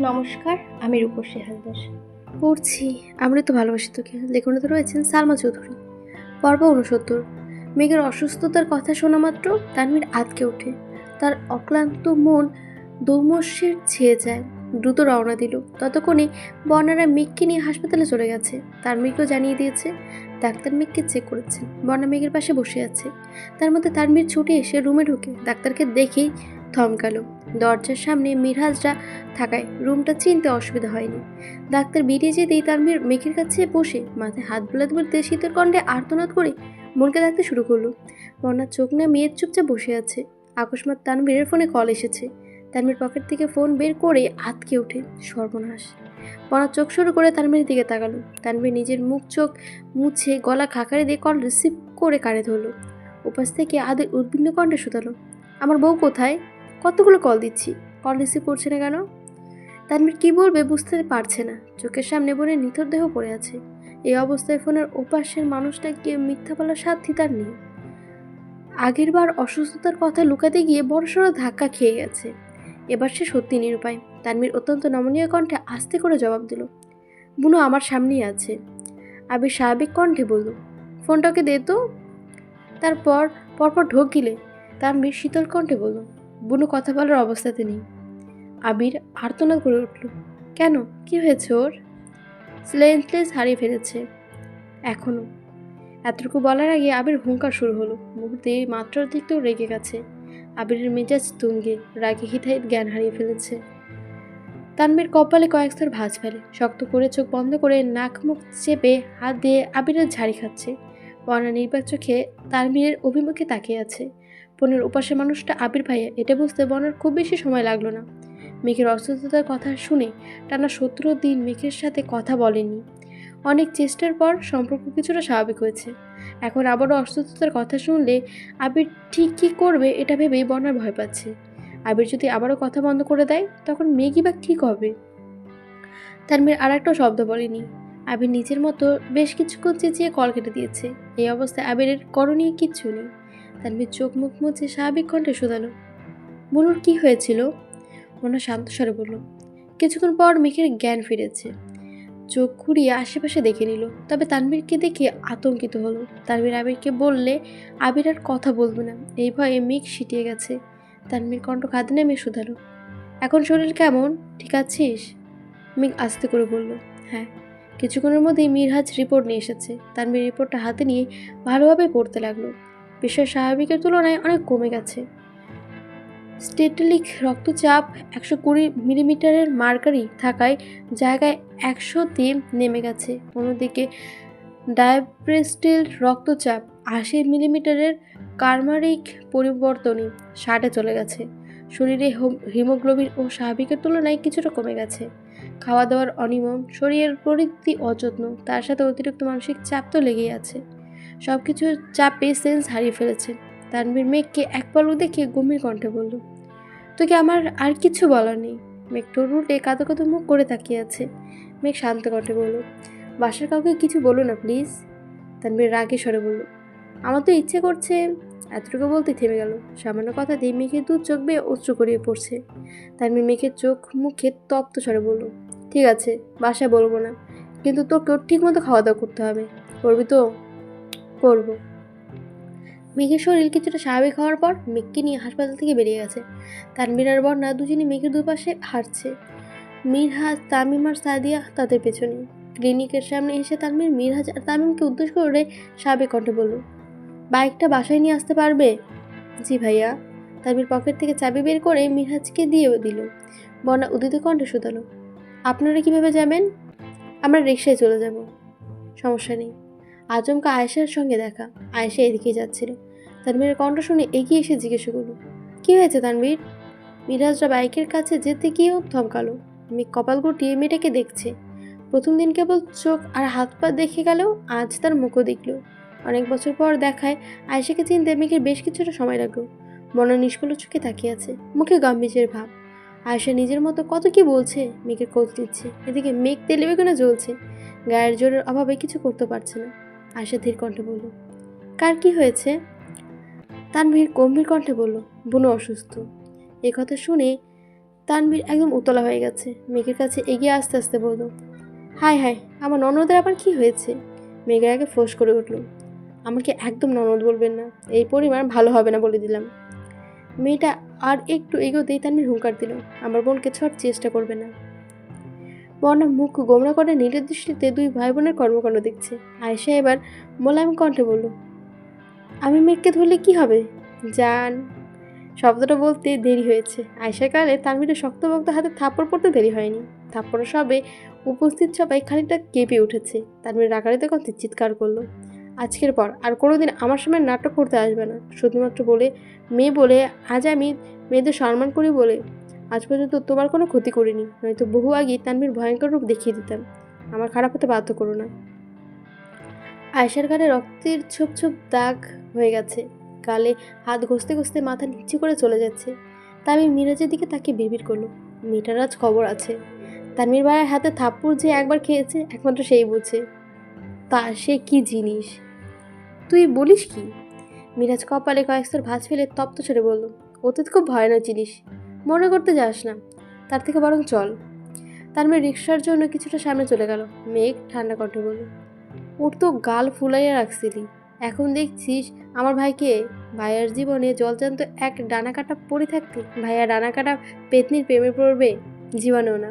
নমস্কার, আমি রূপসী হালদার। পড়ছি, আমরা তো ভালোবাসি তোকে। লেখনতে রয়েছেন সালমা চৌধুরী। পর্ব উনসত্তর মেঘের অসুস্থতার কথা শোনা মাত্র তানভীর আতকে ওঠে। তার অক্লান্ত মন দৌমস্যের ছেয়ে যায়। দ্রুত রওনা দিল। ততক্ষণে বর্ণারা মেঘকে নিয়ে হাসপাতালে চলে গেছে। তানভীরকেও জানিয়ে দিয়েছে, ডাক্তার মেঘকে চেক করেছেন। বর্ণা মেঘের পাশে বসে আছে। তার মধ্যে তার তানভীর ছুটে এসে রুমে ঢুকে। ডাক্তারকে দেখেই থমকালো। দরজার সামনে মিরহাজরা থাকায় রুমটা চিনতে অসুবিধা হয়নি। ডাক্তার বেরিয়ে যেতেই তানভীর মেঘের কাছে বসে মাথায় হাত বোলাতে বলতে শীতের কণ্ঠে আর্তনাদ করে মনকে ডাকতে শুরু করল। বন্যার চোখ না মেয়ের চুপচাপ বসে আছে। আকস্মাত তানভীরের ফোনে কল এসেছে। তানভীর পকেট থেকে ফোন বের করে আতকে ওঠে সর্বনাশ। বনার চোখ শুরু করে তানভীরের দিকে তাকালো। তানভীর নিজের মুখ চোখ মুছে গলা খাকারে দিয়ে কল রিসিভ করে কানে ধরলো। উপাস থেকে আদের উদ্বিগ্ন কণ্ঠে শুধালো, আমার বউ কোথায়? কতগুলো কল দিচ্ছি? কল রিসিভ করছে না কেন? তানভীর কী বলবে বুঝতে পারছে না। চোখের সামনে বোনের নিথর দেহ পড়ে আছে। এই অবস্থায় ফোনের ওপাশের মানুষটাকে মিথ্যা বলার সাধ্যি তার নেই। আগের বার অসুস্থতার কথা লুকাতে গিয়ে বড়সড় ধাক্কা খেয়ে গেছে। এবার সে সত্যি নিরুপায়। তানভীর অত্যন্ত নমনীয় কণ্ঠে আস্তে করে জবাব দিল, বুনো, আমার সামনেই আছে। আবির স্বাভাবিক কণ্ঠে বলল, ফোনটাকে দে তো। তারপর, পরপর ঢোক গিলে তানভীর শীতল কণ্ঠে বলল বুনু কথা বলার অবস্থাতে নেই। আবির আর্তনা করে উঠল, কেন? কি হয়েছে ওর? স্লেন্সলেস হারিয়ে ফেলেছে এখনও এতটুকু বলার আগে আবির হুঙ্কার শুরু হলো। মুহূর্তে মাত্রাতিরিক্ত তো রেগে গেছে। আবিরের মেজাজ তুঙ্গে, রাগে হিতাহিত জ্ঞান হারিয়ে ফেলেছে। তানবীর কপালে কয়েক স্তর ভাঁজ ফেলে। শক্ত করে চোখ বন্ধ করে নাক মুখ চেপে হাত দিয়ে আবিরের ঝাড়ি খাচ্ছে। বর্ণা নির্বাক চোখে তানবীরের অভিমুখে তাকিয়ে আছে। ফোনের উপাসে মানুষটা আবির ভাইয়া, এটা বুঝতে বনের খুব বেশি সময় লাগল না। মেঘের অসুস্থতার কথা শুনে টানা সতেরো দিন মেঘের সাথে কথা বলেনি অনেক চেষ্টার পর সম্পর্ক কিছুটা স্বাভাবিক হয়েছে। এখন আবারও অসুস্থতার কথা শুনলে আবির ঠিক কী করবে এটা ভেবেই বর্ণার ভয় পাচ্ছে। আবির যদি আবারও কথা বন্ধ করে দেয়, তখন মেঘই বা ঠিক হবে। তার মেয়ের আর একটা শব্দ বলেনি। আবির নিজের মতো বেশ কিছুক্ষণ চেঁচিয়ে কল কেটে দিয়েছে। এই অবস্থায় আবিরের করণীয় কিচ্ছু নেই। তানভীর চোখ মুখ মুছে স্বাভাবিক কণ্ঠে শোধালো। বলুর কি হয়েছিল? মনে শান্ত স্বরে বলল, কিছুক্ষণ পর মেঘের জ্ঞান ফিরেছে। চোখ ঘুরিয়ে আশেপাশে দেখে নিল, তবে তানবীরকে দেখে আতঙ্কিত হলো। তানভীর আবিরকে বললে, আবির আর কথা বলবে না, এই ভয়ে মেঘ সিটিয়ে গেছে। তানভীর কণ্ঠ কাঁদে নেমে শুধালো, এখন শরীর কেমন? ঠিক আছিস? মেঘ আস্তে করে বলল হ্যাঁ। কিছুক্ষণের মধ্যেই মিরহাজ রিপোর্ট নিয়ে এসেছে। তানবীর রিপোর্টটা হাতে নিয়ে ভালোভাবে পড়তে লাগল। বিষয় স্বাভাবিকের তুলনায় অনেক কমে গেছে। স্টেটলিক রক্তচাপ একশো কুড়ি মিলিমিটারের মার্কারি থাকায় জায়গায় একশোতে নেমে গেছে। অন্যদিকে ডায়াপ্রেস্টিল রক্তচাপ আশি মিলিমিটারের কার্মারিক পরিবর্তনই ষাটে চলে গেছে। শরীরে হিমোগ্লোবিন ও স্বাভাবিকের তুলনায় কিছুটা কমে গেছে। খাওয়া দাওয়ার অনিয়ম, শরীরের প্রবৃত্তি অযত্ন, তার সাথে অতিরিক্ত মানসিক চাপ তো লেগেই আছে। সব কিছুর চাপে সেন্স হারিয়ে ফেলেছে। তানভীর মেঘকে এক পলক দেখে গম্ভীর কণ্ঠে বলল, তোকে আমার আর কিছু বলার নেই। মেঘ টোর উল্টে কাঁদো কাঁদো মুখ করে তাকিয়ে আছে। মেঘ শান্ত কণ্ঠে বলল, বাসার কাউকে কিছু বলো না, প্লিজ। তানভীর রাগে স্বরে বলল, আমার তো ইচ্ছে করছে। এতটুকু বলতে থেমে গেল। সামান্য কথা দিয়ে মেঘের দু চোখ বেয়ে অস্ত্র করিয়ে পড়ছে। তানভীর মেঘের চোখ মুখে তপ্ত স্বরে বলল, ঠিক আছে, বাসায় বলব না, কিন্তু তোকেও ঠিক মতো খাওয়া দাওয়া করতে হবে, করবি তো? করব। মেঘের শরীর কিছুটা স্বাভাবিক হওয়ার পর মেঘকে নিয়ে হাসপাতাল থেকে বেরিয়ে গেছে। তানভীর আর বর্ণা দুজনে মেঘের দুপাশে হাঁটছে। মিরহাজ, তামিম আর সাদিয়া তাদের পেছনে। ক্লিনিকের সামনে এসে তানভীর, মিরহাজ আর তামিমকে উদ্দেশ্য করে স্বাভাবিক কণ্ঠে বলল, বাইকটা বাসায় নিয়ে আসতে পারবে? জি ভাইয়া। তানভীর পকেট থেকে চাবি বের করে মিরহাজকে দিয়ে দিল। বর্ণা উদিত কণ্ঠে শুধালো, আপনারা কীভাবে যাবেন? আমরা রিক্সায় চলে যাব। সমস্যা নেই। আচমকা আয়েশার সঙ্গে দেখা। আয়েশা এদিকে যাচ্ছিল। তানবীরের কণ্ঠ শুনে এগিয়ে এসে জিজ্ঞেস করল, কী হয়েছে তানভীর? মিরাজরা বাইকের কাছে যেতে গিয়েও থমকালো মেয়ে কপাল গুটিয়ে মেয়েটাকে দেখছে। প্রথম দিন কেবল চোখ আর হাত পা দেখে গেলেও আজ তার মুখও দেখল। অনেক বছর পর দেখায় আয়েশাকে চিনতে মেঘের বেশ কিছুটা সময় লাগল। মনে নিষ্কল চোখে তাকিয়ে আছে। মুখে গাম্ভীর্যের ভাব। আয়েশা নিজের মতো কত কি বলছে মেঘের কোচ দিচ্ছে। এদিকে মেঘ তেলে বেগুনে জ্বলছে। গায়ের জোরের অভাবে কিছু করতে পারছে না। আয়সা ধীর কণ্ঠে বলল, কার কি হয়েছে? তানভীর গম্ভীর কণ্ঠে বলল, বুনো অসুস্থ। এ কথা শুনে তানবীর একদম উতলা হয়ে গেছে। মেঘের কাছে এগিয়ে আস্তে আস্তে বলল হাই হাই আমার ননদের আবার কি হয়েছে? মেঘের আগে ফোঁস করে উঠল, আমাকে একদম ননদ বলবেন না, এই পরিমাণ ভালো হবে না বলে দিলাম। মেয়েটা আর একটু এগোতেই তানবীর হুঙ্কার দিল, আমার বোনকে ছোট চেষ্টা করবে না। বর্ণা মুখ গোমরা করে নীলের দৃষ্টিতে দুই ভাই বোনের কর্মকাণ্ড দেখছে। আয়েশা এবার মোলায়েম কণ্ঠে বলল, আমি মেঘকে ধরলে কি হবে? জান। শব্দটা বলতে দেরি হয়েছে। আয়সার কালে তার তানভীরের শক্তভক্ত হাতে থাপ্পড় পড়তে দেরি হয়নি। থাপ্পড়ের সবে উপস্থিত সবাই খানিকটা কেঁপে উঠেছে। তার তানভীর রাগারিতে কত চিৎকার করল, আজকের পর আর কোনোদিন আমার সামনে নাটক করতে আসবে না। শুধুমাত্র বলে, মেয়ে বলে, আজ আমি মেয়েদের সম্মান করি বলে আজ পর্যন্ত তোমার কোনো ক্ষতি করিনি। নয়তো বহু আগেই তানভীর ভয়ঙ্কর রূপ দেখিয়ে দিতাম। আমার খারাপ হতে বাধ্য করো না। আয়সার গালে রক্তের ছোপ ছোপ দাগ হয়ে গেছে। গালে হাত ঘষতে ঘষতে মাথা নিচু করে চলে যাচ্ছে। তামির মিরাজের দিকে তাকে বিড়বিড় করল। মেয়েটার আজ খবর আছে। তানমির ভাইয়ের হাতে থাপ্পড় যে একবার খেয়েছে, একমাত্র সেই বুঝে। তা সে কি জিনিস? তুই বলিস কি? মিরাজ কপালে কয়েক স্তর ভাঁজ ফেলে তপ্ত ছেড়ে বলল, অতীত খুব ভয়ানক জিনিস। মনে করতে যাস না। তার থেকে বরং চল। তার মেয়ে রিক্সার জন্য কিছুটা সামনে চলে গেল। মেঘ ঠান্ডা কণ্ঠে বলল, ওর তো গাল ফুলাইয়া রাখছিলি। এখন দেখছিস, আমার ভাইকে ভাইয়ার জীবনে জলজান্ত এক ডানা কাটা পড়ে থাকতে। ভাইয়া ডানা কাটা পেতনির প্রেমে পড়বে জীবনেও না।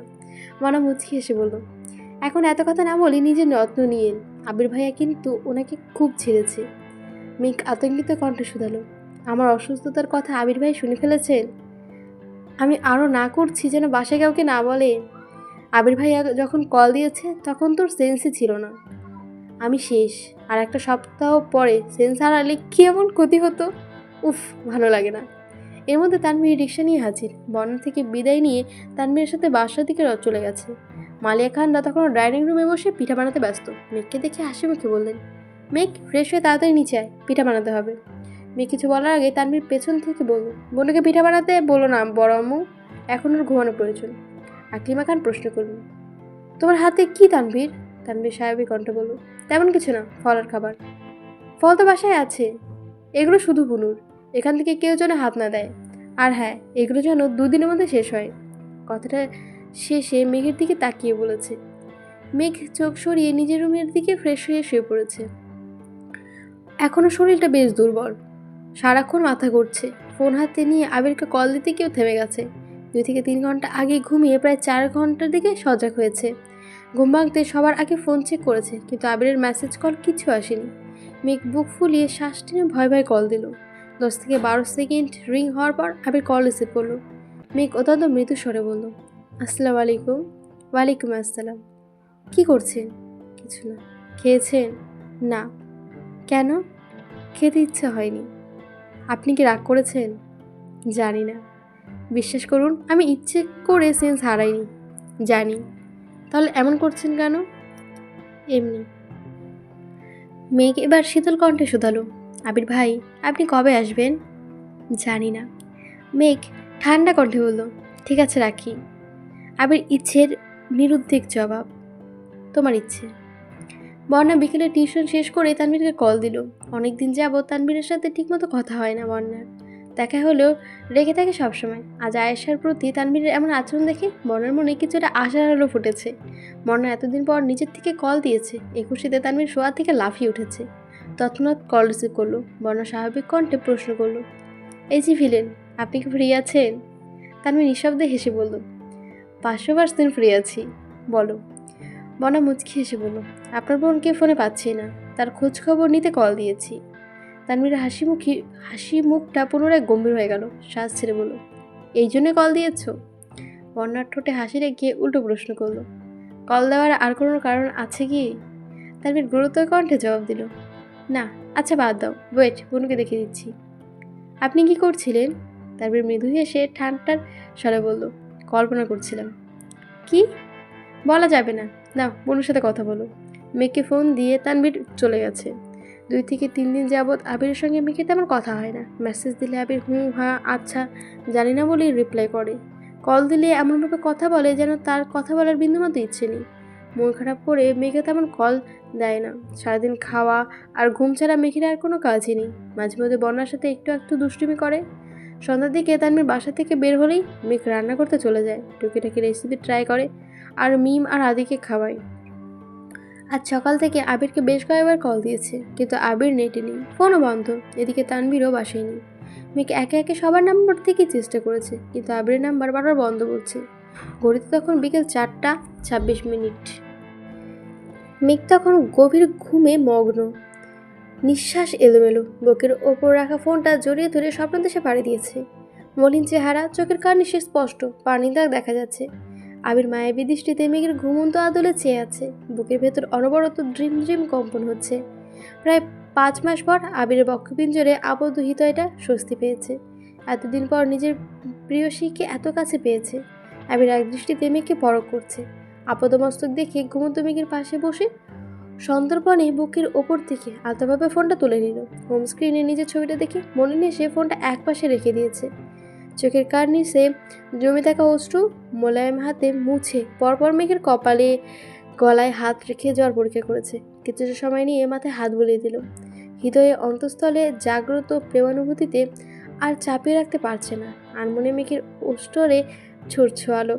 মনা মুচকি এসে বলল, এখন এত কথা না বলি নিজের যত্ন নিয়েন আবির ভাইয়া কিন্তু ওনাকে খুব ছেড়েছে। মেঘ আতঙ্কিত কণ্ঠে শুধালো, আমার অসুস্থতার কথা আবির ভাই শুনে ফেলেছেন? আমি আরও না করছি যেন বাসায় কাউকে না বলে। আবির ভাইয়া যখন কল দিয়েছে, তখন তোর সেন্সই ছিল না। আমি শেষ, আর একটা সপ্তাহ পরে সেন্স হারালে কি এমন ক্ষতি হতো? উফ, ভালো লাগে না। এর মধ্যে তানভীর রিক্সা নিয়ে হাজির। বর্ণা থেকে বিদায় নিয়ে তানভীরের সাথে বাসার দিকে চলে গেছে। মালিয়া খানরা তখন ডাইনিং রুমে বসে পিঠা বানাতে ব্যস্ত। মেঘকে দেখে হাসি মুখে বললেন, মেঘ, ফ্রেশ হয়ে তাড়াতাড়ি নিচে আয়, পিঠা বানাতে হবে। মেঘ কিছু বলার আগে তানভীর পেছন থেকে বলল বোনকে পিঠা বানাতে বলো না, বড় আম্মু। এখন ওর ঘুমানো প্রয়োজন। আকলিমা খান প্রশ্ন করলেন, তোমার হাতে কি তানভীর? তানভীর সাহেবের কণ্ঠ বলল, তেমন কিছু না, ফল আর খাবার। ফল তো বাসায় আছে, এগুলো শুধু বুনুর। এখান থেকে কেউ যেন হাত না দেয়। আর হ্যাঁ এগুলো যেন দুদিনের মধ্যে শেষ হয়। কথাটা শেষে মেঘের দিকে তাকিয়ে বলেছে। মেঘ চোখ সরিয়ে নিজের রুমের দিকে ফ্রেশ হয়ে শুয়ে পড়েছে। এখনও শরীরটা বেশ দুর্বল। সারাক্ষণ মাথা ঘুরছে। ফোন হাতে নিয়ে আবিরকে কল দিতে কেউ থেমে গেছে। দুই থেকে তিন ঘণ্টা আগে ঘুমিয়ে প্রায় চার ঘণ্টার দিকে সজাগ হয়েছে। ঘুম ভাঙতে সবার আগে ফোন চেক করেছে, কিন্তু আবিরের মেসেজ কল কিছু আসেনি। মেঘ বুক ফুলিয়ে শ্বাস টেনে ভয় ভয় কল দিল। দশ থেকে বারো সেকেন্ড রিং হওয়ার পর আবির কল রিসিভ করল। মেঘ অত্যন্ত মৃদু স্বরে বলল, আসসালামু আলাইকুম। ওয়ালাইকুম আসসালাম। কি করছেন? কিছু না। খেয়েছেন? না। কেন? খেতে ইচ্ছে হয়নি। আপনি কি রাগ করেছেন? জানি না। বিশ্বাস করুন, আমি ইচ্ছে করে সেন্স হারাইনি। জানি। তাহলে এমন করছেন কেন? এমনি। মেঘ এবার শীতল কণ্ঠে শুধালো। আবির ভাই, আপনি কবে আসবেন? জানি না। মেঘ ঠান্ডা কণ্ঠে বলল, ঠিক আছে, রাখি। আবির ইচ্ছের নিরুদ্বেগ জবাব, তোমার ইচ্ছে। বর্ণা বিকেলে টিউশন শেষ করে তানভীরকে কল দিল। অনেক দিন যাবৎ তানভীরের সাথে ঠিকমতো কথা হয় না বর্ণার। দেখা হলেও রেখে থাকে সবসময়। আজ আয়েশার প্রতি তানভীরের এমন আচরণ দেখে বর্ণার মনে কিছুটা আশার আলো ফুটেছে। বর্ণা এতদিন পর নিজের থেকে কল দিয়েছে। একুশিতে তানভীর শোয়া থেকে লাফিয়ে উঠেছে। তৎক্ষণাৎ কল রিসিভ করল। বর্ণা স্বাভাবিক কণ্ঠে প্রশ্ন করল, এই যে ভিলেন, আপনি কি ফ্রি আছেন? তানভীর নিঃশব্দে হেসে বলল, পাঁচশো পার্সেন্ট ফ্রি আছি। বলো বর্ণা মুচকি হেসে বলল, আপনার বোনকে ফোনে পাচ্ছি না। তার খোঁজ খবর নিতে কল দিয়েছি। তানভীর হাসি মুখী, হাসি মুখটা পুনরায় গম্ভীর হয়ে গেল। শ্বাস ছেড়ে বলল, এই জন্যে কল দিয়েছ? বন্যার ঠোঁটে হাসি রেখে উল্টো প্রশ্ন করল, কল দেওয়ার আর কোনো কারণ আছে কি? তানভীর গুরুতর কণ্ঠে জবাব দিল, না আচ্ছা বাদ দাও। ওয়েট, বোনকে দেখে দিচ্ছি। আপনি কি করছিলেন? তারপর মৃদু হেসে ঠান্ডার স্বরে বলল, কল্পনা করছিলাম। কি? বলা যাবে না। না বোনের সাথে কথা বলো। মেয়েকে ফোন দিয়ে তানভীর চলে গেছে। দুই থেকে তিন দিন যাবৎ আবিরের সঙ্গে মেয়েকে তেমন কথা হয় না। মেসেজ দিলে আবির হুম হ্যাঁ আচ্ছা জানি না বলেই রিপ্লাই করে। কল দিলে এমনভাবে কথা বলে যেন তার কথা বলার বিন্দুমাত্র ইচ্ছে নেই। মন খারাপ করে মেয়েকে তেমন কল দেয় না। সারাদিন খাওয়া আর ঘুম ছাড়া মেঘের আর কোনো কাজই নেই। মাঝে মধ্যে বন্যার সাথে একটু একটু দুষ্টুমি করে। সন্ধ্যার দিকে তানমির বাসা থেকে বের হলেই মেঘ রান্না করতে চলে যায়। টুকিটাকি রেসিপি ট্রাই করে। আর মিম আর আদিকে খাওয়াই। আজ সকাল থেকে আবিরকে বেশ কয়েকবার কল দিয়েছে, কিন্তু আবির নেটে নেই ফোনও বন্ধ। এদিকে তানবীরও নেই। মেঘ একে একে সবার নাম্বার থেকেই চেষ্টা করেছে, কিন্তু আবিরের নাম্বার বারবার বন্ধ বলছে। ঘড়িতে তখন বিকেল চারটা ছাব্বিশ মিনিট। মেঘ তখন গভীর ঘুমে মগ্ন। নিঃশ্বাস এলোমেলো, বুকের ওপর রাখা ফোনটা জড়িয়ে ধরে স্বপ্ন দেশে পাড়ি দিয়েছে। মলিন চেহারা, চোখের কারণে সে স্পষ্ট পানি দাগ দেখা যাচ্ছে। আবির মায়াবী দৃষ্টিতে মেঘের ঘুমন্ত আদলে চেয়ে আছে। বুকের ভেতর অনবরত ড্রিম ড্রিম কম্পন হচ্ছে। প্রায় পাঁচ মাস পর আবিরের বক্ষপিঞ্জরে আবদ্ধ হৃদয়টা স্বস্তি পেয়েছে। এতদিন পর নিজের প্রিয় প্রিয়সীকে এত কাছে পেয়েছে। আবির এক দৃষ্টিতে মেঘকে পরক করছে। আপদমস্তক দেখে ঘুমন্ত মেঘের পাশে বসে সন্তর্পণে বুকের ওপর থেকে আলতাভাবে ফোনটা তুলে নিল। হোম স্ক্রিনে নিজের ছবিটা দেখে মনে নিয়ে সে ফোনটা এক পাশে রেখে দিয়েছে। চোখের কার নিচে জমে থাকা অশ্রু মোলায়েম হাতে মুছে পরপর মেঘের কপালে, গলায় হাত রেখে জ্বর পরীক্ষা করেছে। কিছুটা সময় নিয়ে মাথায় হাত বুলিয়ে দিল। হৃদয়ে অন্তঃস্থলে জাগ্রত প্রেমানুভূতিতে আর চাপিয়ে রাখতে পারছে না। আর মনে মেঘের ওষ্টরে ছুটছ আলো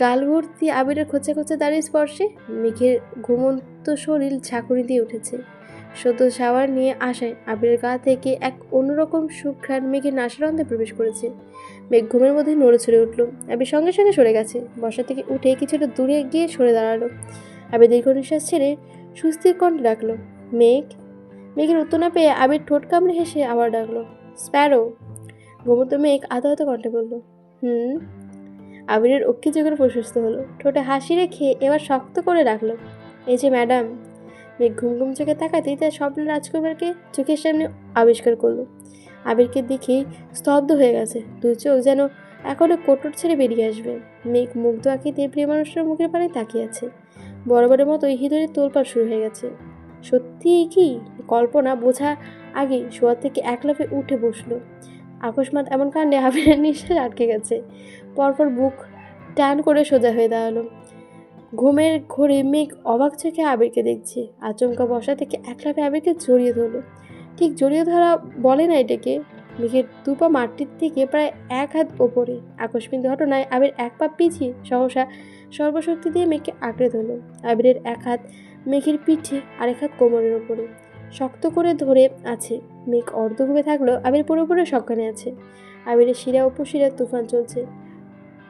গাল ভর্তি আবিরের খোঁচা খোঁচা দাঁড়িয়ে স্পর্শে মেঘের ঘুমন্ত শরীর ঝাঁকুনি দিয়ে উঠেছে। সদ্য শাওয়ার নিয়ে আসায় আবিরের গা থেকে এক অন্যরকম সুঘ্রাণ মেঘের নাসারন্ধে প্রবেশ করেছে। মেঘ ঘুমের মধ্যে নড়ে ছড়ে উঠল। আবির সঙ্গে সঙ্গে সরে গেছে। বসা থেকে উঠে কিছুটা দূরে গিয়ে সরে দাঁড়াল। আবির দীর্ঘ নিঃশ্বাস ছেড়ে সুস্থির কণ্ঠে ডাকলো, মেঘ? মেঘের উত্তর না পেয়ে আবির ঠোঁট কামড়ে হেসে আবার ডাকলো, স্প্যারো? ঘুমন্ত মেঘ আধা কণ্ঠে বলল, হুম? আবিরের অক্ষি চোখের প্রশস্ত হলো, ঠোঁটে হাসি রেখে এবার শক্ত করে রাখল এই যে ম্যাডাম। মেঘ ঘুম ঘুম চোখে তাকাতেই তার স্বপ্ন রাজকুমারকে চোখের সামনে আবিষ্কার করল। আবিরকে দেখেই স্তব্ধ হয়ে গেছে। দুই চোখ যেন এখনও কোটর ছেড়ে বেরিয়ে আসবে। মেঘ মুগ্ধ আঁকিতে প্রিয় মানুষটার মুখের পানে তাকিয়ে আছে। বরাবরের মতো হৃদয়ে তোলপাড় শুরু হয়ে গেছে। সত্যি কি? কল্পনা বোঝা আগেই শোয়া থেকে একলাফে উঠে বসল। আকস্মাত এমন কাণ্ডে আবিরের নিঃশ্বাস আটকে গেছে। পরপর বুক টান করে সোজা হয়ে দাঁড়াল। ঘুমের ঘোরে মেঘ অবাক চোখে আবিরকে দেখছে। আচমকা বসা থেকে একলাপে আবিরকে জড়িয়ে ধরলো। ঠিক জড়িয়ে ধরা বলে না এটাকে। মেঘের দুপা মাটির থেকে প্রায় এক হাত ওপরে। আকস্মিক ঘটনায় আবির এক পা পিছিয়ে সহসা সর্বশক্তি দিয়ে মেঘকে আঁকড়ে ধরলো। আবিরের এক হাত মেঘের পিঠে, আরেক হাত কোমরের ওপরে। শক্ত করে ধরে আছে। মেঘ অর্ধ ঘুমে থাকলেও আবির পুরোপুরি সজ্ঞানে আছে। আবিরের শিরা উপশিরা তুফান চলছে।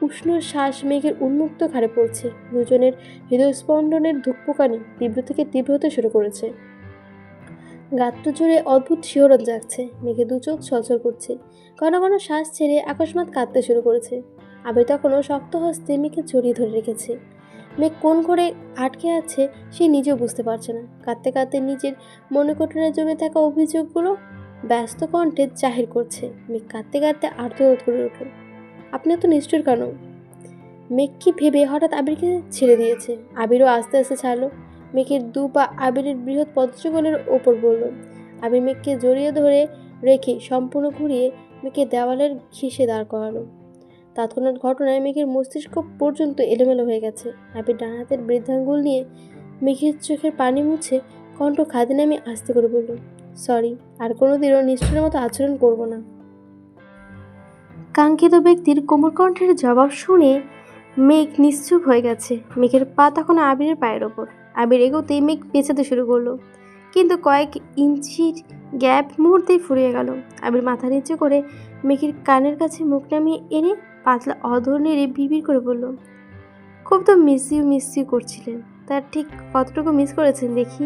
উষ্ণ শ্বাস মেঘের উন্মুক্ত ঘাড়ে পড়ছে। দুজনের হৃদয়স্পন্দনের ধুকপুকানি তীব্র থেকে তীব্র হতে শুরু করেছে। গাত্র জুড়ে অদ্ভুত শিহরণ জাগছে। মেঘে দু চোখ ছলছল করছে। ঘন ঘন শ্বাস ছেড়ে আকস্মাত কাঁদতে শুরু করেছে। আবির তখনও শক্ত হস্তে মেঘে জড়িয়ে ধরে রেখেছে। মেঘ কোন করে আটকে আছে, সে নিজেও বুঝতে পারছে না। কাঁদতে কাঁদতে নিজের মনে কোটরে জমে থাকা অভিযোগগুলো ব্যস্ত কণ্ঠে জাহির করছে। মেঘ কাঁদতে কাঁদতে আর্তবোধ করে উঠল আপনি এত নিষ্ঠুর কেন? মেঘ কি ভেবে হঠাৎ আবিরকে ছেড়ে দিয়েছে? আবিরও আস্তে আস্তে ছাড়লো। মেঘের দু পা আবিরের বৃহৎ পদযুগলের ওপর বলল আবির মেঘকে জড়িয়ে ধরে রেখে সম্পূর্ণ ঘুরিয়ে মেঘকে দেওয়ালের ঘিসে দাঁড় করালো তৎক্ষণাৎ ঘটনায় মেঘের মস্তিষ্ক পর্যন্ত এলোমেলো হয়ে গেছে। আবির ডান হাতের বৃদ্ধাঙ্গুল নিয়ে মেঘের চোখের পানি মুছে কণ্ঠ খাদে নামে আস্তে করে বলল, সরি, আর কোনো দিনও নিষ্ঠুরের মতো আচরণ করব না। কাঙ্ক্ষিত ব্যক্তির কোমর কণ্ঠের জবাব শুনে মেঘ নিশ্চুপ হয়ে গেছে। মেঘের পা তখন আবিরের পায়ের ওপর। আবির এগোতেই মেঘ পেছাতে শুরু করল। কিন্তু কয়েক ইঞ্চির গ্যাপ মুহূর্তেই ফুরিয়ে গেল। আবির মাথা নিচু করে মেঘের কানের কাছে মুখ নামিয়ে এনে পাতলা অধর নেড়ে বিড়বিড় করে বলল, খুব তো মিস ইউ মিস ইউ করছিলেন। তার ঠিক কতটুকু মিস করেছেন দেখি?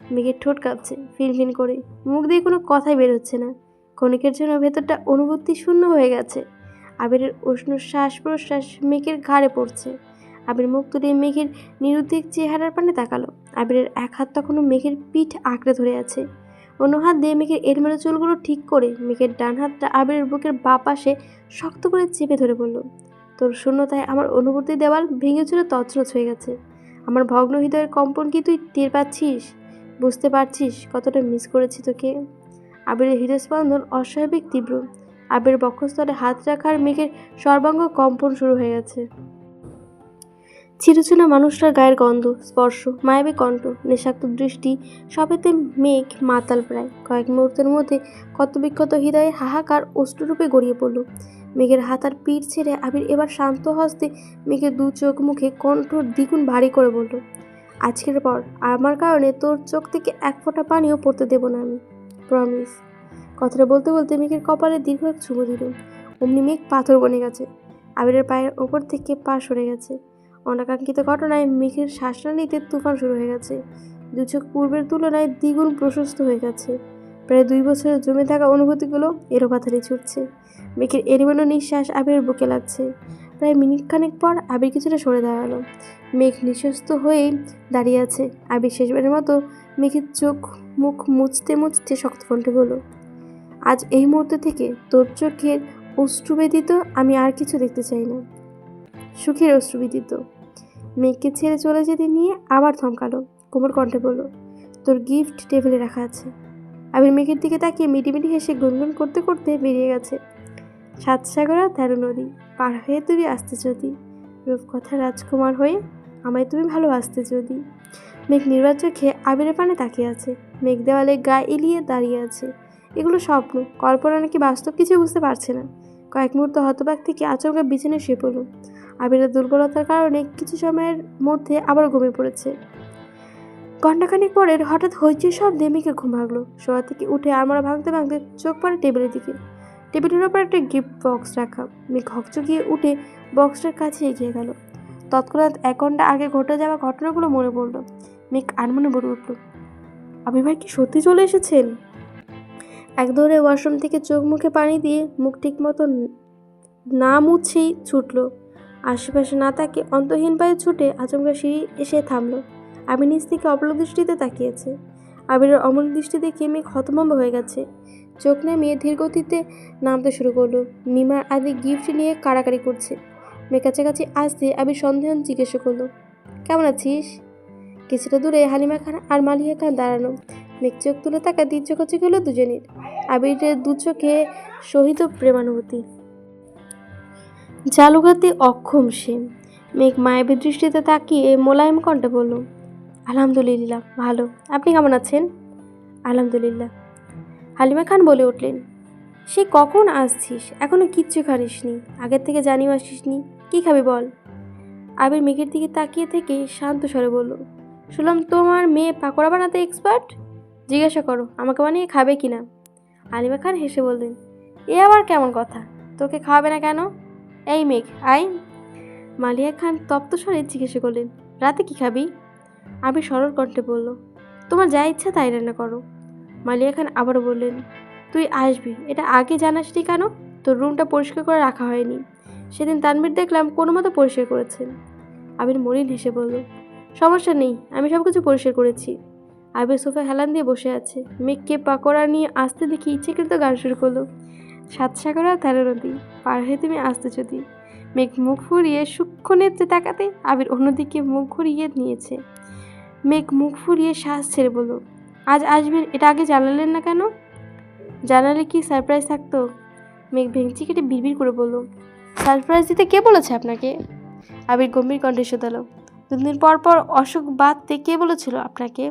মেঘের ঠোঁট কাঁপছে, ফিনফিন করে। মুখ দিয়ে কোনো কথাই বের হচ্ছে না। ক্ষণিকের জন্য ভেতরটা অনুভূতি শূন্য হয়ে গেছে। আবিরের উষ্ণ শ্বাস প্রশ্বাস মেঘের ঘাড়ে পড়ছে। আবির মুখ তুলে মেঘের নিরুদ্বেগ চেহারার পানে তাকালো। আবিরের এক হাত তখনও মেঘের পিঠ আঁকড়ে ধরে আছে। অন্য হাত দিয়ে মেঘের এলোমেলো চুলগুলো ঠিক করে মেঘের ডান হাতটা আবিরের বুকের বা পাশে শক্ত করে চেপে ধরে বলল, তোর শূন্যতায় আমার অনুভূতি দেওয়াল ভেঙে চুরে তছনছ হয়ে গেছে। আমার ভগ্ন হৃদয়ের কম্পন কি তুই টের পাচ্ছিস? বুঝতে পারছিস কতটা মিস করেছি তোকে? আবিরের হৃদস্পন্দন অস্বাভাবিক তীব্র। আবির বক্ষস্থলে হাত রাখার মেঘের সর্বাঙ্গ কম্পন শুরু হয়ে গেছে। চিরচেনা মানুষটার গায়ের গন্ধ, স্পর্শ, মায়াবী কণ্ঠ, নেশাক্ত দৃষ্টি, সবেতে মেঘ, মাতাল প্রায়। কয়েক মুহূর্তের মধ্যে কত বিক্ষত হৃদয়ে হাহাকার অষ্টরূপে গড়িয়ে পড়ল। মেঘের হাতার পিঠ ছেড়ে আবির এবার শান্ত হস্তে মেঘের দু চোখ মুখে কণ্ঠ দ্বিগুণ ভারী করে বলল, আজকের পর আমার কারণে তোর চোখ থেকে এক ফোঁটা পানিও পড়তে দেব না আমি। প্রমিস কথাটা বলতে বলতে মেঘের কপালে দীর্ঘ এক চুমু দিল। অমনি মেঘ পাথর বনে গেছে। আবিরের পায়ের ওপর থেকে পা সরে গেছে। অনাকাঙ্ক্ষিত ঘটনায় মেঘের শ্বাসনালীতে তুফান শুরু হয়ে গেছে। দু চোখ পূর্বের তুলনায় দ্বিগুণ প্রশস্ত হয়ে গেছে। প্রায় দুই বছরের জমে থাকা অনুভূতিগুলো এরো পাথারে ছুটছে। মেঘের এলোমেলো নিঃশ্বাস আবিরের বুকে লাগছে। প্রায় মিনিট খানেক পর আবির কিছুটা সরে দাঁড়াল। মেঘ নিঃস্বস্ত হয়েই দাঁড়িয়ে আছে। আবির শেষবারের মতো মেঘের চোখ, মুখ মুছতে মুছতে শক্ত কণ্ঠে বলল, আজ এই মুহূর্ত থেকে তোর চোখের অশ্রুবেদিত আমি আর কিছু দেখতে চাই না। সুখের অশ্রুবিদিত মেঘকে ছেড়ে চলে যেতে নিয়ে আবার থমকালো। কোমর কণ্ঠে বলল, তোর গিফট টেবিলে রাখা আছে। আবির মেঘের দিকে তাকিয়ে মিটিমিটি হেসে গুনগুন করতে করতে বেরিয়ে গেছে। সাত সাগরা তেরো নদী, পার হয়ে তুমি আসতে যদি। রূপকথা রাজকুমার হয়ে আমায় তুমি ভালোবাসতে যদি। মেঘ নির্বাচ চোখে আবিরের পানে তাকিয়ে আছে। মেঘ দেওয়ালে গা এলিয়ে দাঁড়িয়ে আছে। এগুলো স্বপ্ন, কল্পনা নাকি বাস্তব কিছু বুঝতে পারছে না। কয়েক মুহূর্ত হতবাক থেকে আচমকা বিছানায় শুয়ে পড়ল। আবিরের দুর্বলতার কারণে কিছু সময়ের মধ্যে আবার ঘুমিয়ে পড়েছে। ঘণ্টাখানিক পরে হঠাৎ হইচই শব্দে মেঘের ঘুম ভাগলো শোয়া থেকে উঠে আলমারা ভাঙতে ভাঙতে চোখ পড়ে টেবিলের দিকে। টেবিলের ওপর একটা গিফট বক্স রাখা। মেঘ হকচকিয়ে উঠে বক্সটার কাছে এগিয়ে গেল। তৎক্ষণাৎ এক ঘণ্টা আগে ঘটে যাওয়া ঘটনাগুলো মনে পড়ল। মেঘ আনমনে বলে উঠল, আবির ভাই কি সত্যি চলে এসেছেন? এক দৌড়ে ওয়াশরুম থেকে চোখ মুখে পানি দিয়ে মুখ ঠিক মতো না মুছেই ছুটল। আশেপাশে না তাকে অন্তহীন পায়ে ছুটে আচমকা সিঁড়ি এসে থামলো। আমি নিচ থেকে অপলক দৃষ্টিতে তাকিয়েছে। আবিরের অমল দৃষ্টি দেখে মেঘ হতভম্ব হয়ে গেছে। চোখ নামিয়ে ধীর গতিতে নামতে শুরু করল। মিমার আদি গিফট নিয়ে কাড়াকাড়ি করছে। মেয়ে কাছাকাছি আসতে আবির সন্দেহ জিজ্ঞেস করল, কেমন আছিস? কিছুটা দূরে হালিমা খান আর মালিয়া খান দাঁড়ানো। মেঘ চোখ তুলে তাকা দ্বিজ চোখাচোখি হলো দুজনের। আবিরের দু চোখে সহিত প্রেমানুভূতি। জালুগাতে অক্ষম সে। মেঘ মায়াবী দৃষ্টিতে তাকিয়ে মোলায়েম কণ্ঠে বলল, আলহামদুলিল্লাহ, ভালো। আপনি কেমন আছেন? আলহামদুলিল্লাহ। হালিমা খান বলে উঠলেন, সে কখন আসছিস? এখনও কিচ্ছু খারিস নি আগের থেকে জানিও আসিস নি কি খাবি বল? আবির মেঘের দিকে তাকিয়ে থেকে শান্ত স্বরে বলল, শুনলাম তোমার মেয়ে পাকোড়া বানাতে এক্সপার্ট জিজ্ঞাসা করো, আমাকে বানিয়ে খাবে কি না আলিমা খান হেসে বললেন, এ আবার কেমন কথা? তোকে খাওয়াবে না কেন? এই মেঘ, আই। মালিয়া খান তপ্ত স্বরে জিজ্ঞাসা করলেন, রাতে কি খাবি? আমি সরল কণ্ঠে বলল, তোমার যা ইচ্ছা তাই রান্না করো। মালিয়া খান আবারও বললেন, তুই আসবি, এটা আগে জানাসনি কেন? তোর রুমটা পরিষ্কার করে রাখা হয়নি। সেদিন তানবীর দেখলাম কোনো মতো পরিষ্কার করেছেন। আবির মলিন হেসে বলল, সমস্যা নেই, আমি সব কিছু পরিষ্কার করেছি। আবির সোফা হেলান দিয়ে বসে আছে। মেঘকে পাকোড়া নিয়ে আসতে দেখি ইচ্ছেকৃত গান শুরু করল। সাত আর তেরো নদী। পার হয়ে তুমি আসতে যদি। মেঘ মুখ ফুরিয়ে সূক্ষ্ম নেত্রে তাকাতে আবির অন্যদিকে মুখ ঘুরিয়ে নিয়েছে। মেঘ মুখ ফুরিয়ে শ্বাস ছেড়ে বলল, আজ আসবেন, এটা আগে জানালেন না কেন? জানালে কি সারপ্রাইজ থাকতো? মেঘ ভেঙচি কেটে বিড়বিড় করে বলল সারপ্রাইজ দিতে কে বলেছে আপনাকে? আবির গম্ভীর কণ্ঠে শোধালো, দুদিন পর পর অসুখ বাঁধতে কে বলেছিল আপনাকে?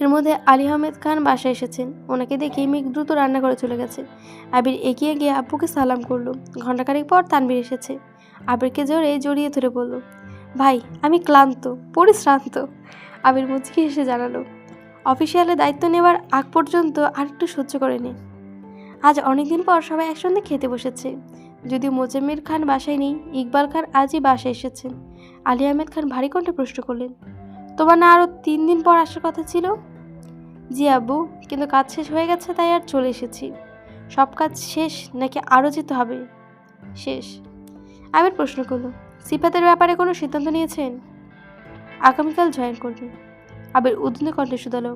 এর মধ্যে আলী আহমেদ খান বাসায় এসেছেন। ওনাকে দেখে মেঘ দ্রুত রান্না করে চলে গেছে। আবির এগিয়ে গিয়ে আব্বুকে সালাম করল। ঘণ্টাখানেক পর তানবির এসেছে। আবিরকে জোরে জড়িয়ে ধরে বলল, ভাই, আমি ক্লান্ত, পরিশ্রান্ত। আবির মুচকি হেসে জানালো অফিসিয়ালে দায়িত্ব নেওয়ার আগ পর্যন্ত আর একটু সহ্য করে নে। আজ অনেকদিন পর সবাই একসঙ্গে খেতে বসেছে। যদিও মোজাম্মির খান বাসায় নেই, ইকবাল খান আজই বাসায় এসেছেন। আলী আহমেদ খান ভারী কণ্ঠে প্রশ্ন করলেন তোমার না আরও তিন দিন পর আসার কথা ছিল? জি আব্বু, কিন্তু কাজ শেষ হয়ে গেছে তাই আর চলে এসেছি। সব কাজ শেষ নাকি আরও যেতে হবে? শেষ। আবির প্রশ্ন করল, সিফাতের ব্যাপারে কোনো সিদ্ধান্ত নিয়েছেন? আগামীকাল জয়েন করবেন আবির উদ্দিনে কণ্ঠে শুধালো,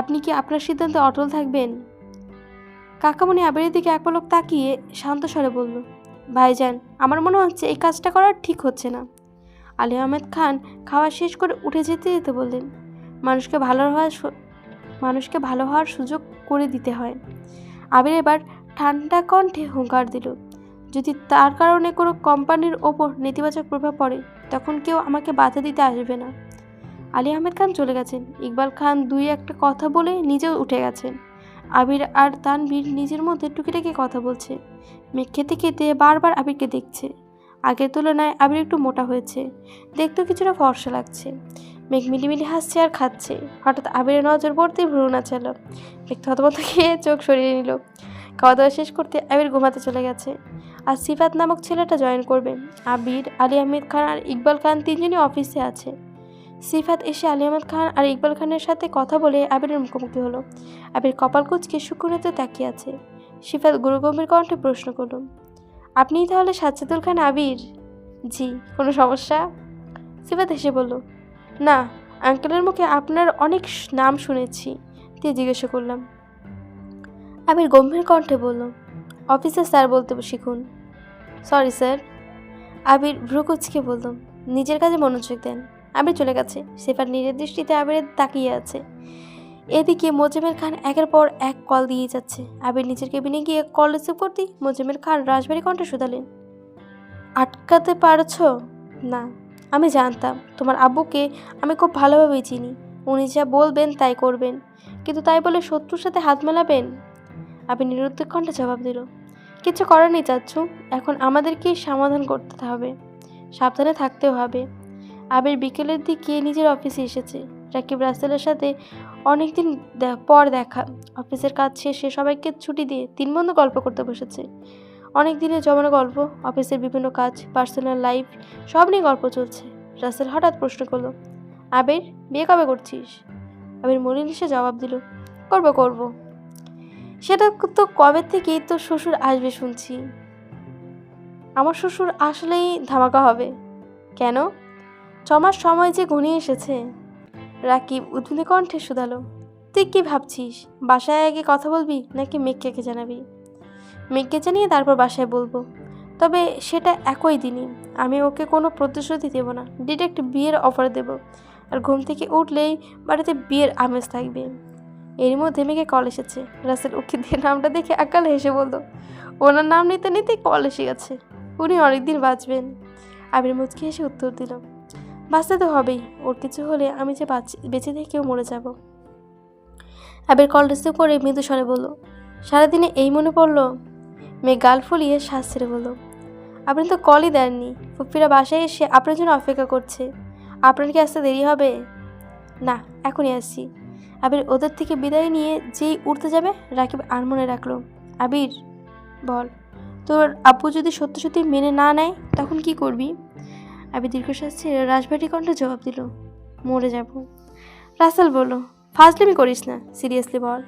আপনি কি আপনার সিদ্ধান্তে অটল থাকবেন? কাকামণি আবিরের দিকে এক পলক তাকিয়ে শান্ত স্বরে বলল, ভাইজান, আমার মনে হচ্ছে এই কাজটা করা ঠিক হচ্ছে না। আলী আহমেদ খান খাওয়া শেষ করে উঠে যেতে যেতে বললেন, মানুষকে ভালো হওয়ার মানুষকে ভালো হওয়ার সুযোগ করে দিতে হয়। আবির এবার ঠান্ডা কণ্ঠে হুঙ্কার দিল, যদি তার কারণে কোনো কোম্পানির ওপর নেতিবাচক প্রভাব পড়ে, তখন কেউ আমাকে বাধা দিতে আসবে না। আলী আহমেদ খান চলে গেছেন। ইকবাল খান দুই একটা কথা বলে নিজেও উঠে গেছেন। আবির আর তানভীর নিজের মধ্যে টুকিটাকি কথা বলছে। মেঘ খেতে খেতে বারবার আবিরকে দেখছে। আগের তুলনায় আবির একটু মোটা হয়েছে। দেখতেও কিছুটা ফর্সা লাগছে। মেঘ মিলিমিলি হাসছে আর খাচ্ছে। হঠাৎ আবিরের নজর পড়তেই ভ্রু নাচাল মেঘ থতমত খেয়ে চোখ সরিয়ে নিল। খাওয়া দাওয়া শেষ করতে আবির ঘুমাতে চলে গেছে। আর সিফাত নামক ছেলেটা জয়েন করবে। আবির, আলী আহমেদ খান আর ইকবাল খান তিনজনই অফিসে আছে। সিফাত এসে আলী আহমেদ খান আর ইকবাল খানের সাথে কথা বলে আবিরের মুখোমুখি হলো। আবির কপাল কুচকে শুকুনেতে তাকিয়ে আছে। সিফাত গুরুগম্ভীর কণ্ঠে প্রশ্ন করল আপনিই তাহলে সাজ্জাদুল খান আবির? জি, কোনো সমস্যা? সিফাত হেসে বলল, না, আঙ্কেলের মুখে আপনার অনেক নাম শুনেছি। দিয়ে জিজ্ঞাসা করলাম। আবির গম্ভীর কণ্ঠে বলল অফিসে স্যার বলতে শিখুন। Sorry sir. আবির ভ্রুকুচকে বলল, নিজের কাজে মনোযোগ দেন। আবির চলে গেছে। সেফার নিজের দৃষ্টিতে আবিরের তাকিয়ে আছে। এদিকে মোজামের খান একের পর এক কল দিয়ে যাচ্ছে। আবির নিজের কেবিনে গিয়ে কল রিসিভ করতেই মোজামের খান রাজবাড়ি কণ্ঠে শুধালেন। আটকাতে পারছ? না, আমি জানতাম। তোমার আব্বুকে আমি খুব ভালোভাবেই চিনি। উনি যা বলবেন তাই করবেন। কিন্তু তাই বলে শত্রুর সাথে হাত মেলাবেন? আপনি নিরুত্তর কণ্ঠে জবাব দিল, কিছু করার নেই চাচ্ছু এখন আমাদেরকেই সমাধান করতে হবে। সাবধানে থাকতেও হবে। আবির বিকেলের দিকে নিজের অফিসে এসেছে। রাকিব রাসেলের সাথে অনেকদিন পর দেখা। অফিসের কাজ শেষে সবাইকে ছুটি দিয়ে তিন বন্ধু গল্প করতে বসেছে। অনেক দিনের জমানো গল্প, অফিসের বিভিন্ন কাজ পার্সোনাল লাইফ সব নিয়ে গল্প চলছে। রাসেল হঠাৎ প্রশ্ন করল, আবির, বিয়ে কবে করছিস? আবির মলিন এসে জবাব দিল, করব করব। সেটা তো কবে থেকেই তো শ্বশুর আসবে শুনছি। আমার শ্বশুর আসলেই ধামাকা হবে। কেন? ছমাস সময় যে ঘনিয়ে এসেছে। রাকিব উদ্ভিদে কণ্ঠে শুধালো। তুই কি ভাবছিস? বাসায় আগে কথা বলবি নাকি মেঘকে জানাবি? মেঘকে জানিয়ে তারপর বাসায় বলব। তবে সেটা একই দিনই। আমি ওকে কোনো প্রতিশ্রুতি দেব না। ডিরেক্ট বিয়ের অফার দেব। আর ঘুম থেকে উঠলেই বাড়িতে বিয়ের আমেজ থাকবে। এরই মধ্যে মেঘে কল এসেছে। রাসেল ওকে দিয়ে নামটা দেখে একাল হেসে বলল, ওনার নাম নিতে নিতেই কল এসে গেছে। উনি অনেকদিন বাঁচবেন। আবির মুচকি হেসে উত্তর দিল বাঁচতে তো হবেই। ওর কিছু হলে আমি যে বাঁচ, বেঁচে থেকেও মরে যাব। আবির কল রিসিভ করে মৃদু স্বরে বলল, সারাদিনে এই মনে পড়ল? মেয়ে গাল ফুলিয়ে শ্বাস ছেড়ে বলল, আপনি তো কলই দেননি। ফুফিরা বাসায় এসে আপনার জন্য অপেক্ষা করছে। আপনার কি আসতে দেরি হবে? না, এখনই আসছি। আবির ওদের থেকে বিদায় নিয়ে যেই উঠতে যাবে, রাকিব আর মনে রাখল, আবির, বল, তোর আব্বু যদি সত্যি সত্যি মেনে না নেয়, তখন কি করবি? আবির দীর্ঘশ্বাস ছেড়ে রাজবাড়ি কণ্ঠে জবাব দিল, মরে যাব। রাসেল বলল, ফাজলামি করিস না, সিরিয়াসলি বল।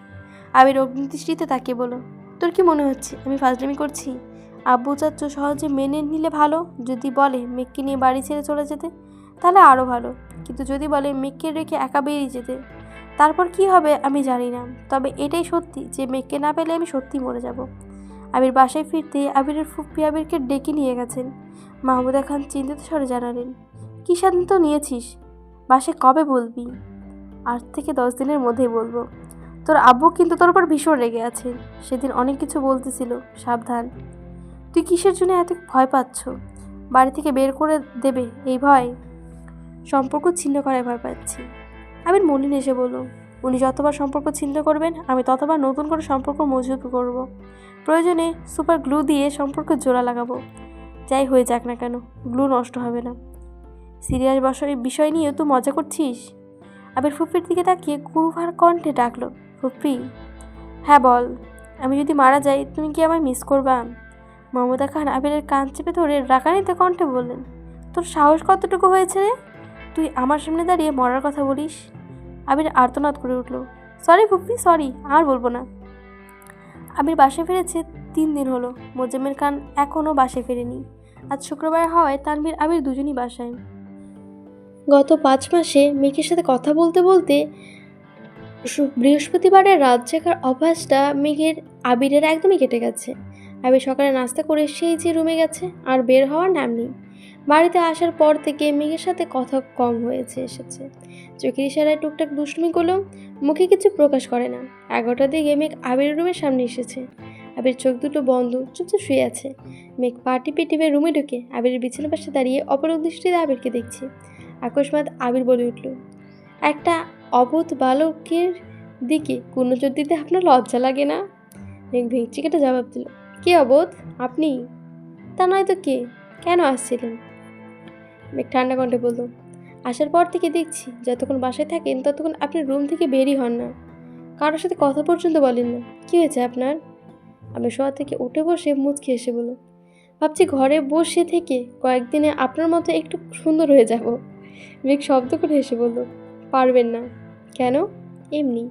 আবির অগ্নিদৃষ্টিতে তাকিয়ে বলো তোর কি মনে হচ্ছে আমি ফাজলামি করছি? আব্বু চাচ্ছ সহজে মেনে নিলে ভালো, যদি বলে মেঘকে নিয়ে বাড়ি ছেড়ে চলে যেতে, তাহলে আরও ভালো। কিন্তু যদি বলে মেঘকে রেখে একা বেরিয়ে যেতে, তারপর কি হবে আমি জানি না। তবে এটাই সত্যি যে মেঘকে না পেলে আমি সত্যি মরে যাব। আবির বাসায় ফিরতে আবিরের ফুপ্পি আবিরকে ডেকে নিয়ে গেছেন। মাহমুদা খান চিন্তিত স্বরে জানালেন, কী সিদ্ধান্ত নিয়েছিস? বাসে কবে বলবি? আট থেকে দশ দিনের মধ্যেই বলব। তোর আব্বু কিন্তু তোর উপর ভীষণ রেগে আছে। সেদিন অনেক কিছু বলতেছিল, সাবধান। তুই কিসের জন্য এত ভয় পাচ্ছ? বাড়ি থেকে বের করে দেবে, এই ভয়? সম্পর্ক ছিন্ন করায় ভয় পাচ্ছি। আবির মলিন এসে বলল, উনি যতবার সম্পর্ক ছিন্ন করবেন, আমি ততবার নতুন করে সম্পর্ক মজবুত করব। প্রয়োজনে সুপার গ্লু দিয়ে সম্পর্ক জোড়া লাগাবো। যাই হয়ে যাক না কেন, গ্লু নষ্ট হবে না। সিরিয়াস বসার বিষয় নিয়ে তুই মজা করছিস? আবির ফুপির দিকে তাকিয়ে কুরুভার কণ্ঠে ডাকলো ফুপি হ্যাঁ বল, আমি যদি মারা যাই, তুমি কি আমায় মিস করবা? মমতা খান আবিরের কান চেপে ধরে রাগানিতে কণ্ঠে বললেন, তোর সাহস কতটুকু হয়েছে রে? তুই আমার সামনে দাঁড়িয়ে মরার কথা বলিস? আবির আর্তনাদ করে উঠল, সরি ফুপি সরি, আর বলব না। আবির বাসে ফিরেছে তিন দিন হলো। মোজাম্মের খান এখনও বাসে ফেরেনি। আজ শুক্রবার হওয়ায় তানভীর আবির দুজনই বাসায়। গত পাঁচ মাসে মেঘের সাথে কথা বলতে বলতে বৃহস্পতিবারের রাত জাগার অভ্যাসটা মেঘের, আবিরের একদমই কেটে গেছে। আবির সকালে নাস্তা করে সেই যে রুমে গেছে, আর বের হওয়ার নাম নেই। বাড়িতে আসার পর থেকে মেঘের সাথে কথা কম হয়েছে, এসেছে। চোখের ইশারায় টুকটাক দুষ্টুমি করলেও মুখে কিছু প্রকাশ করে না। এগারোটার দিকে মেঘ আবিরের রুমের সামনে এসেছে। আবির চোখ দুটো বন্ধ, চুপচাপ শুয়ে আছে। মেঘ পার্টি পিটিভে রুমে ঢুকে আবিরের বিছানার পাশে দাঁড়িয়ে অপরক দৃষ্টিতে আবিরকে দেখছে। আকস্মাৎ আবির বলে উঠল, একটা অবোধ বালকের দিকে কোন নজর দিতে আপনার লজ্জা লাগে না? মেঘ ভেঙচিকেটা জবাব দিল, কে অবোধ আপনি? তা নয় তো কে? কেন আসছিলেন? মেঘ ঠান্ডা কণ্ঠে বলল, আসার পর থেকে দেখছি, যতক্ষণ বাসায় থাকেন ততক্ষণ আপনি রুম থেকে বেরই হন না। কারোর সাথে কথা পর্যন্ত বলেন না। কী হয়েছে আপনার? আমি শোয়া থেকে উঠে বসে মুচকি এসে বলো ভাবছি ঘরে বসে থেকে কয়েকদিনে আপনার মতো একটু সুন্দর হয়ে যাব। মেঘ শব্দ করে হেসে বলল, পারবেন না। কেন? এমনি।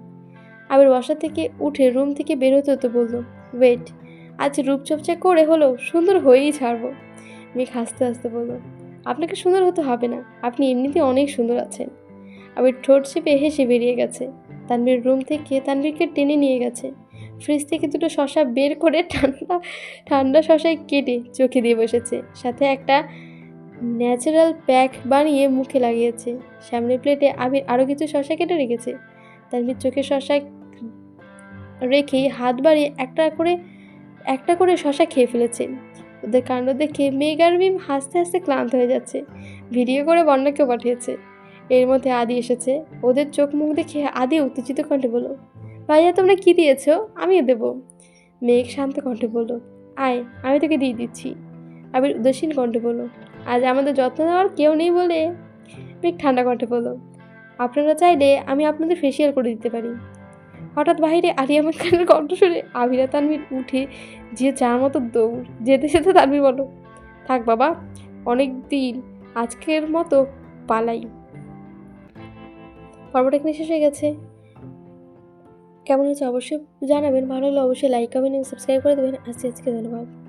আবার বাসা থেকে উঠে রুম থেকে বের হতে হতে বলল, ওয়েট, আজ রূপচর্চা করে হলেও সুন্দর হয়েই ছাড়বো। মেঘ হাসতে হাসতে বলল আপনাকে সুন্দর হতে হবে না। আপনি এমনিতে অনেক সুন্দর আছেন। আবার ঠোঁট চেপে হেসে বেরিয়ে গেছে। তানবীর রুম থেকে তানবীরকে টেনে নিয়ে গেছে। ফ্রিজ থেকে দুটো শশা বের করে ঠান্ডা ঠান্ডা শশায় কেটে চোখে দিয়ে বসেছে। সাথে একটা ন্যাচারাল প্যাক বানিয়ে মুখে লাগিয়েছে। সামনের প্লেটে আবির আরও কিছু শশা কেটে রেখেছে। তানবীর চোখে শশা রেখেই হাত বাড়িয়ে একটা করে একটা করে শশা খেয়ে ফেলেছে। ওদের কাণ্ড দেখে মেঘ আর মিম হাসতে হাসতে ক্লান্ত হয়ে যাচ্ছে। ভিডিও করে বন্যাকেও পাঠিয়েছে। এর মধ্যে আদি এসেছে। ওদের চোখ মুখ দেখে আদি উত্তেজিত কণ্ঠে বলো ভাইয়া, তোমরা কি দিয়েছ? আমিও দেবো। মেঘ শান্ত কণ্ঠে বলল, আয়, আমি তোকে দিয়ে দিচ্ছি। আবির উদাসীন কণ্ঠে বলল, আজ আমাদের যত্ন নেওয়ার কেউ নেই বলে? মেঘ ঠান্ডা কণ্ঠে বলল, আপনারা চাইলে আমি আপনাদের ফেসিয়াল করে দিতে পারি। হঠাৎ বাইরে আলিয়া আহমেদ খানের কণ্ঠ শুনে আবিরা তানভীর উঠে যে যার মতো দৌড় যেতে যেতে তানভীর বলো। থাক বাবা অনেক দিন আজকের মতো পালাই। পর্বটা এখানে শেষ হয়ে গেছে। কেমন হয়েছে অবশ্যই জানাবেন, ভালো হলে অবশ্যই লাইক কমেন্ট এবং সাবস্ক্রাইব করে দেবেন। আজকে আজকে ধন্যবাদ।